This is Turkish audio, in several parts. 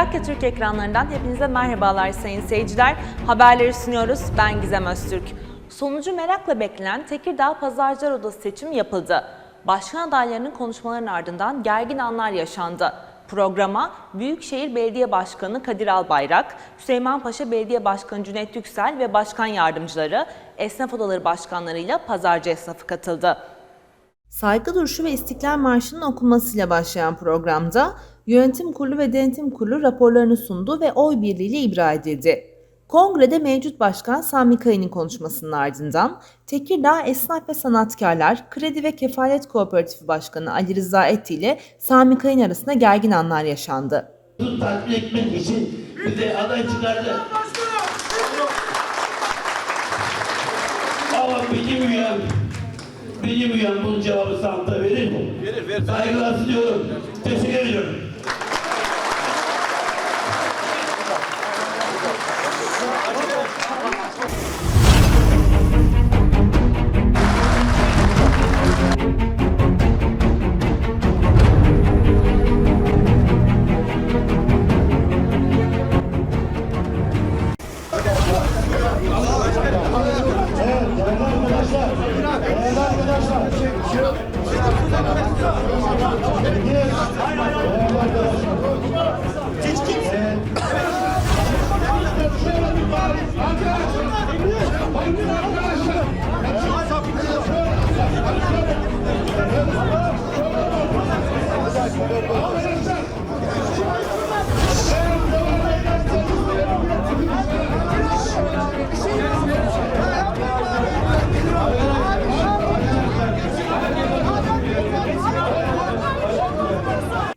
Trakya Türk ekranlarından hepinize merhabalar sayın seyirciler. Haberleri sunuyoruz. Ben Gizem Öztürk. Sonucu merakla beklenen Tekirdağ Pazarcılar Odası seçimi yapıldı. Başkan adaylarının konuşmalarının ardından gergin anlar yaşandı. Programa Büyükşehir Belediye Başkanı Kadir Albayrak, Süleymanpaşa Belediye Başkanı Cüneyt Yüksel ve başkan yardımcıları, esnaf odaları başkanlarıyla pazarcı esnafı katıldı. Saygı duruşu ve İstiklal Marşı'nın okunmasıyla başlayan programda Yönetim Kurulu ve Denetim Kurulu raporlarını sundu ve oy birliğiyle ibra edildi. Kongrede mevcut başkan Sami Kaya'nın konuşmasının ardından Tekirdağ Esnaf ve Sanatkarlar Kredi ve Kefalet Kooperatifi Başkanı Ali Rıza Etti ile Sami Kaya'nın arasında gergin anlar yaşandı. Bunu tatmin etmek için bize aday çıkardı. Ama üyem, benim üyem bunun cevabı sanata verir mi? Verir, verir. Saygılar sunuyorum. Teşekkür ediyorum.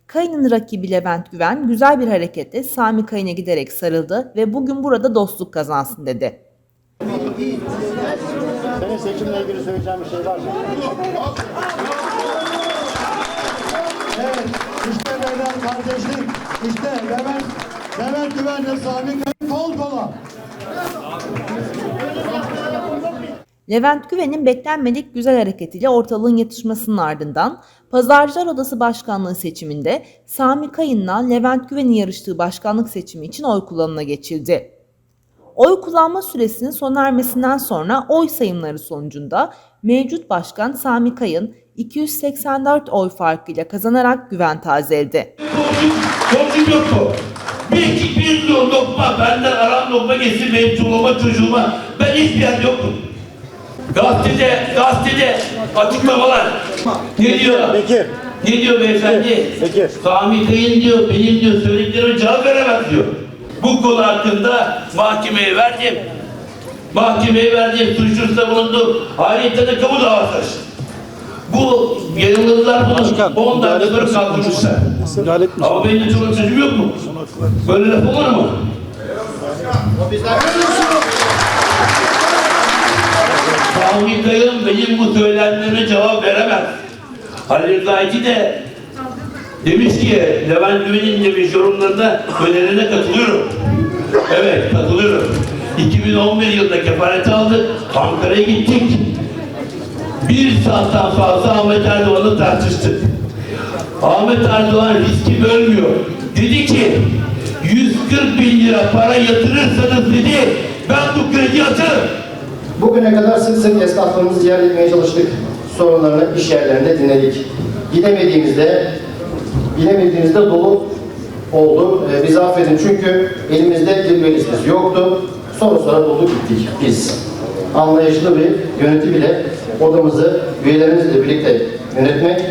Kaya'nın rakibi Levent Güven güzel bir hareketle Sami Kaya'na giderek sarıldı ve bugün burada dostluk kazansın dedi. Senin seçimle ilgili söyleyeceğim bir şey var mı? Evet, işte beyler kardeşlik, işte Levent, Levent Güven'le Sami kol kola. Levent Güven'in beklenmedik güzel hareketiyle ortalığın yatışmasının ardından Pazarcılar Odası Başkanlığı seçiminde Sami Kayın'la Levent Güven'in yarıştığı başkanlık seçimi için oy kullanımına geçildi. Oy kullanma süresinin sona ermesinden sonra oy sayımları sonucunda mevcut başkan Sami Kayın 284 oy farkıyla kazanarak güven tazeledi. Borcum, borcum yok mu? Bir bir lokma benden aram lokma geçsin benim çoluğuma çocuğuma. Ben hiçbir yer yokum. Gazetede, gazetede açıklamalar. Ne diyor? Bekir. Ne diyor beyefendi? Bekir. Sami Kayın diyor, benim diyor söylediklerime cevap veremez diyor. Bu konu hakkında mahkemeye verdim. Mahkemeye verdim, suçlusta bulundum. Ayrıca da kamu davası açtım. Bu yanılgılar bunu Başkan, 10 müdahale dakika etmesin. kaldırmışlar. Müdahale. Ama benim çoluk çocuğum yok mu? Böyle laf olur mu? Sami Kayın benim bu söylemlerime cevap veremez. Halil Rıza İki de demiş ki Levent Güven'in demiş yorumlarına önerilerine katılıyorum. Evet katılıyorum. 2011 yılında kefareti aldık. Ankara'ya gittik. Bir saatten fazla Ahmet Erdoğan'ı tartıştık. Ahmet Erdoğan riski bölmüyor. Dedi ki 140 bin lira para yatırırsanız dedi ben bu krediyi atırım. Bugüne kadar sık sık esnaflarımızı ziyaret etmeye çalıştık. Sorunlarını iş yerlerinde dinledik. Gidemediğimizde, gidemediğimizde dolu oldu. Ee, bizi affedin çünkü elimizde bir yoktu. Sonra sonra bulduk gittik biz. Anlayışlı bir yönetim ile odamızı üyelerimizle birlikte yönetmek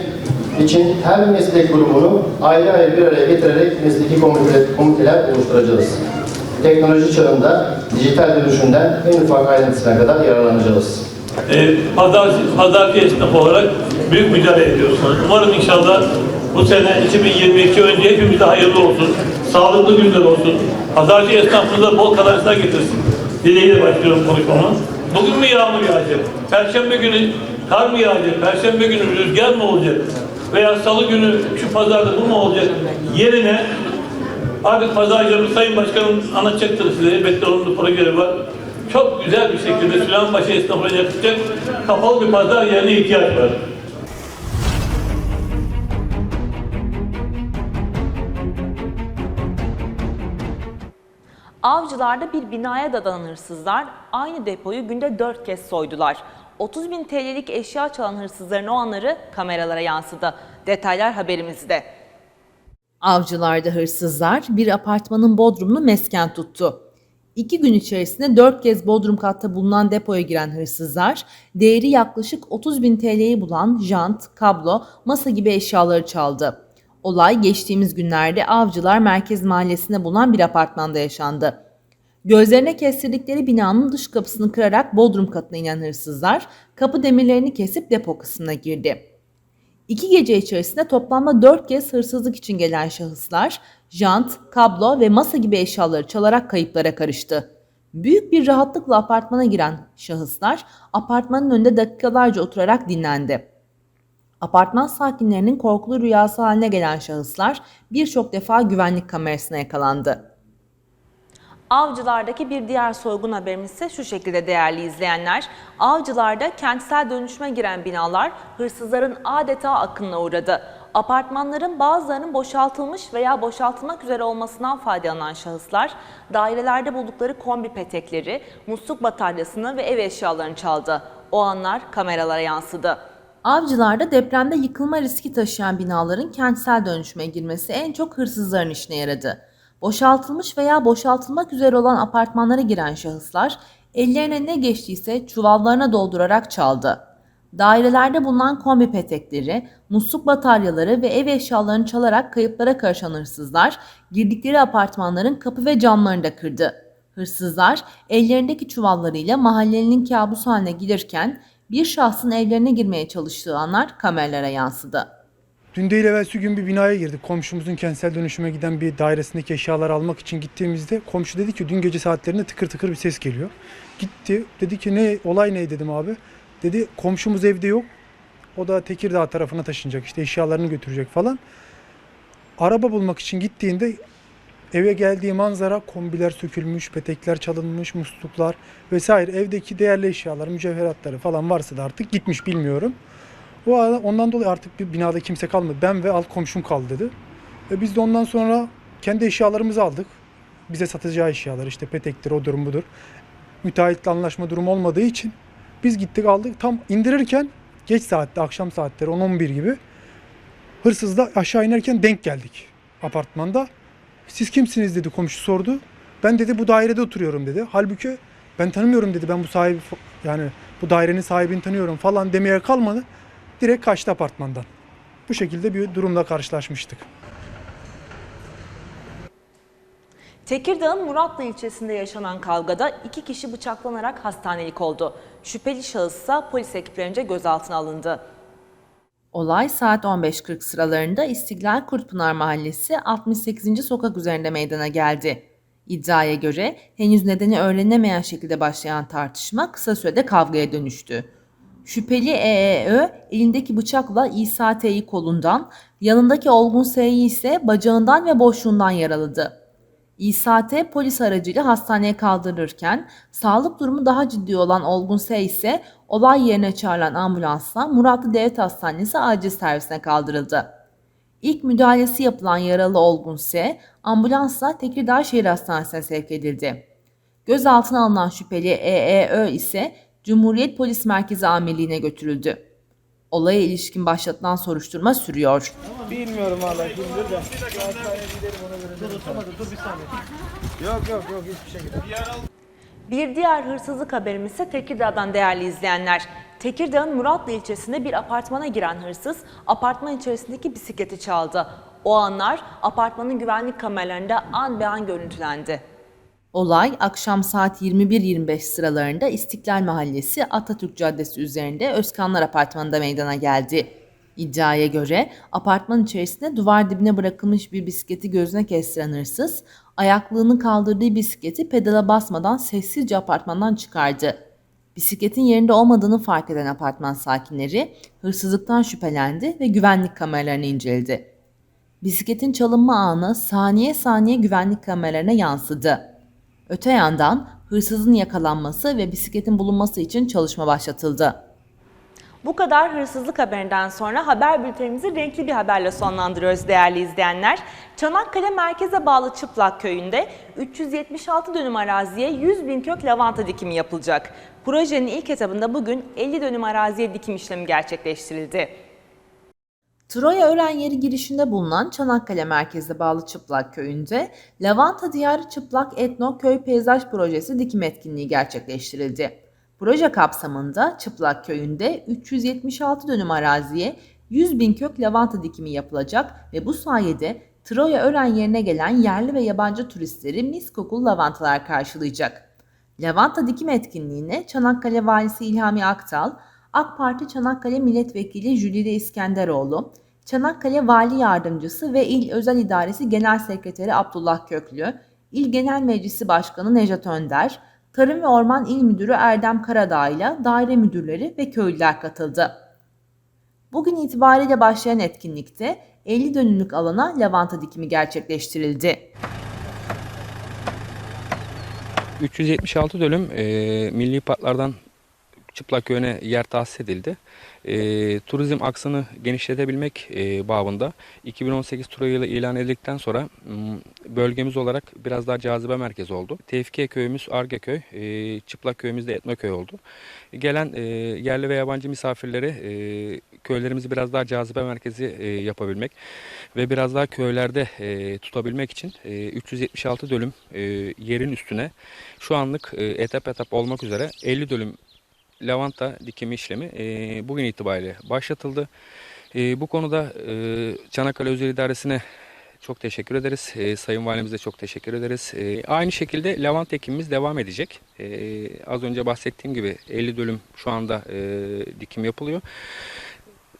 için her meslek grubunu ayrı ayrı bir araya getirerek mesleki komite- komiteler oluşturacağız. Teknoloji çağında dijital dönüşümden en ufak ayrıntısına kadar yararlanacağız. e, pazarcı, pazarcı esnafı olarak büyük mücadele ediyorsunuz. Umarım inşallah bu sene 2022 önce hepimize hayırlı olsun. Sağlıklı günler olsun. Pazarcı esnafımıza bol kazançlar getirsin. Dileğiyle başlıyorum konuşmama. Bugün mü yağmur yağacak? Perşembe günü kar mı yağacak? Perşembe günü rüzgar mı olacak? Veya salı günü şu pazarda bu mu olacak? Yerine Artık pazarcımız Sayın Başkanım anlatacaktır size. Elbette onun da projeleri var. Çok güzel bir şekilde Süleymanbaşı esnafına yakışacak kapalı bir pazar yerine ihtiyaç var. Avcılar'da bir binaya dadanan hırsızlar aynı depoyu günde 4 kez soydular. 30 bin TL'lik eşya çalan hırsızların o anları kameralara yansıdı. Detaylar haberimizde. Avcılar'da hırsızlar bir apartmanın bodrumunu mesken tuttu. İki gün içerisinde dört kez bodrum katta bulunan depoya giren hırsızlar, değeri yaklaşık 30 bin TL'yi bulan jant, kablo, masa gibi eşyaları çaldı. Olay geçtiğimiz günlerde Avcılar Merkez Mahallesi'nde bulunan bir apartmanda yaşandı. Gözlerine kestirdikleri binanın dış kapısını kırarak bodrum katına inen hırsızlar, kapı demirlerini kesip depo kısmına girdi. İki gece içerisinde toplamda dört kez hırsızlık için gelen şahıslar, jant, kablo ve masa gibi eşyaları çalarak kayıplara karıştı. Büyük bir rahatlıkla apartmana giren şahıslar apartmanın önünde dakikalarca oturarak dinlendi. Apartman sakinlerinin korkulu rüyası haline gelen şahıslar birçok defa güvenlik kamerasına yakalandı. Avcılardaki bir diğer soygun haberimiz ise şu şekilde değerli izleyenler. Avcılarda kentsel dönüşüme giren binalar hırsızların adeta akınına uğradı. Apartmanların bazılarının boşaltılmış veya boşaltılmak üzere olmasından faydalanan şahıslar dairelerde buldukları kombi petekleri, musluk bataryasını ve ev eşyalarını çaldı. O anlar kameralara yansıdı. Avcılarda depremde yıkılma riski taşıyan binaların kentsel dönüşüme girmesi en çok hırsızların işine yaradı. Boşaltılmış veya boşaltılmak üzere olan apartmanlara giren şahıslar ellerine ne geçtiyse çuvallarına doldurarak çaldı. Dairelerde bulunan kombi petekleri, musluk bataryaları ve ev eşyalarını çalarak kayıplara karışan hırsızlar girdikleri apartmanların kapı ve camlarını da kırdı. Hırsızlar ellerindeki çuvallarıyla mahallenin kabusu haline gelirken bir şahsın evlerine girmeye çalıştığı anlar kameralara yansıdı. Dün değil evvelsi gün bir binaya girdik. Komşumuzun kentsel dönüşüme giden bir dairesindeki eşyaları almak için gittiğimizde komşu dedi ki dün gece saatlerinde tıkır tıkır bir ses geliyor. Gitti dedi ki ne olay ne dedim abi. Dedi komşumuz evde yok. O da Tekirdağ tarafına taşınacak işte eşyalarını götürecek falan. Araba bulmak için gittiğinde eve geldiği manzara kombiler sökülmüş, petekler çalınmış, musluklar vesaire evdeki değerli eşyalar, mücevheratları falan varsa da artık gitmiş bilmiyorum. O arada ondan dolayı artık bir binada kimse kalmadı. Ben ve alt komşum kaldı dedi. Ve biz de ondan sonra kendi eşyalarımızı aldık. Bize satacağı eşyalar işte petektir, odur budur. Müteahhitle anlaşma durumu olmadığı için biz gittik aldık. Tam indirirken geç saatte, akşam saatleri 10-11 gibi hırsızla aşağı inerken denk geldik apartmanda. Siz kimsiniz dedi komşu sordu. Ben dedi bu dairede oturuyorum dedi. Halbuki ben tanımıyorum dedi. Ben bu sahibi yani bu dairenin sahibini tanıyorum falan demeye kalmadı. Direkt kaçtı apartmandan. Bu şekilde bir durumla karşılaşmıştık. Tekirdağ'ın Muratlı ilçesinde yaşanan kavgada iki kişi bıçaklanarak hastanelik oldu. Şüpheli şahıs ise polis ekiplerince gözaltına alındı. Olay saat 15.40 sıralarında İstiklal Kurtpınar Mahallesi 68. sokak üzerinde meydana geldi. İddiaya göre henüz nedeni öğrenilemeyen şekilde başlayan tartışma kısa sürede kavgaya dönüştü. Şüpheli EEÖ elindeki bıçakla İsa T'yi kolundan, yanındaki Olgun S'yi ise bacağından ve boşluğundan yaraladı. İsa T polis aracıyla hastaneye kaldırılırken sağlık durumu daha ciddi olan Olgun S ise olay yerine çağrılan ambulansla Muratlı Devlet Hastanesi acil servisine kaldırıldı. İlk müdahalesi yapılan yaralı Olgun S ambulansla Tekirdağ Şehir Hastanesi'ne sevk edildi. Gözaltına alınan şüpheli EEÖ ise Cumhuriyet Polis Merkezi Amirliğine götürüldü. Olaya ilişkin başlatılan soruşturma sürüyor. Bilmiyorum valla kimdir de. Hastaneye gidelim ona göre. Dur tutamadı dur bir saniye. Yok yok yok hiçbir şey yok. Bir diğer hırsızlık haberimiz ise Tekirdağ'dan değerli izleyenler. Tekirdağ'ın Muratlı ilçesinde bir apartmana giren hırsız apartman içerisindeki bisikleti çaldı. O anlar apartmanın güvenlik kameralarında an be an görüntülendi. Olay akşam saat 21.25 sıralarında İstiklal Mahallesi Atatürk Caddesi üzerinde Özkanlar Apartmanı'nda meydana geldi. İddiaya göre apartman içerisinde duvar dibine bırakılmış bir bisikleti gözüne kestiren hırsız, ayaklığını kaldırdığı bisikleti pedala basmadan sessizce apartmandan çıkardı. Bisikletin yerinde olmadığını fark eden apartman sakinleri hırsızlıktan şüphelendi ve güvenlik kameralarını inceledi. Bisikletin çalınma anı saniye saniye güvenlik kameralarına yansıdı. Öte yandan hırsızın yakalanması ve bisikletin bulunması için çalışma başlatıldı. Bu kadar hırsızlık haberinden sonra haber bültenimizi renkli bir haberle sonlandırıyoruz değerli izleyenler. Çanakkale merkeze bağlı Çıplak Köyü'nde 376 dönüm araziye 100 bin kök lavanta dikimi yapılacak. Projenin ilk etabında bugün 50 dönüm araziye dikim işlemi gerçekleştirildi. Troya öğren yeri girişinde bulunan Çanakkale merkeze bağlı Çıplak Köyü'nde Lavanta Diyarı Çıplak Etno Köy Peyzaj Projesi dikim etkinliği gerçekleştirildi. Proje kapsamında Çıplak Köyü'nde 376 dönüm araziye 100 bin kök lavanta dikimi yapılacak ve bu sayede Troya öğren yerine gelen yerli ve yabancı turistleri mis kokulu lavantalar karşılayacak. Lavanta dikim etkinliğine Çanakkale Valisi İlhami Aktal, AK Parti Çanakkale Milletvekili Jülide İskenderoğlu, Çanakkale Vali Yardımcısı ve İl Özel İdaresi Genel Sekreteri Abdullah Köklü, İl Genel Meclisi Başkanı Nejat Önder, Tarım ve Orman İl Müdürü Erdem Karadağ ile daire müdürleri ve köylüler katıldı. Bugün itibariyle başlayan etkinlikte 50 dönümlük alana lavanta dikimi gerçekleştirildi. 376 dönüm e, milli parklardan çıplak köyüne yer tahsis edildi. E, turizm aksını genişletebilmek e, babında 2018 turu yılı ilan edildikten sonra bölgemiz olarak biraz daha cazibe merkezi oldu. Tevfikiye köyümüz Arge köy, e, çıplak köyümüz de Etno köy oldu. Gelen e, yerli ve yabancı misafirleri e, köylerimizi biraz daha cazibe merkezi e, yapabilmek ve biraz daha köylerde e, tutabilmek için e, 376 dönüm e, yerin üstüne şu anlık e, etap etap olmak üzere 50 dönüm lavanta dikimi işlemi e, bugün itibariyle başlatıldı. E, bu konuda e, Çanakkale Özel İdaresi'ne çok teşekkür ederiz. E, Sayın Valimize çok teşekkür ederiz. E, aynı şekilde lavanta ekimimiz devam edecek. E, az önce bahsettiğim gibi 50 dönüm şu anda e, dikim yapılıyor.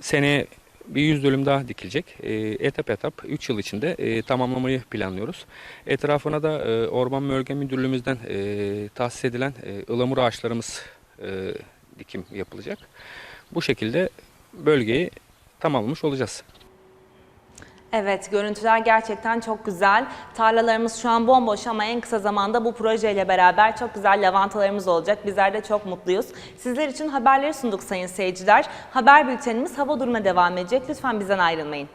Seneye bir 100 dönüm daha dikilecek. E, etap etap 3 yıl içinde e, tamamlamayı planlıyoruz. Etrafına da e, Orman Bölge Müdürlüğümüzden e, tahsis edilen e, ılamur ağaçlarımız e, dikim yapılacak. Bu şekilde bölgeyi tamamlamış olacağız. Evet, görüntüler gerçekten çok güzel. Tarlalarımız şu an bomboş ama en kısa zamanda bu projeyle beraber çok güzel lavantalarımız olacak. Bizler de çok mutluyuz. Sizler için haberleri sunduk sayın seyirciler. Haber bültenimiz hava durumuna devam edecek. Lütfen bizden ayrılmayın.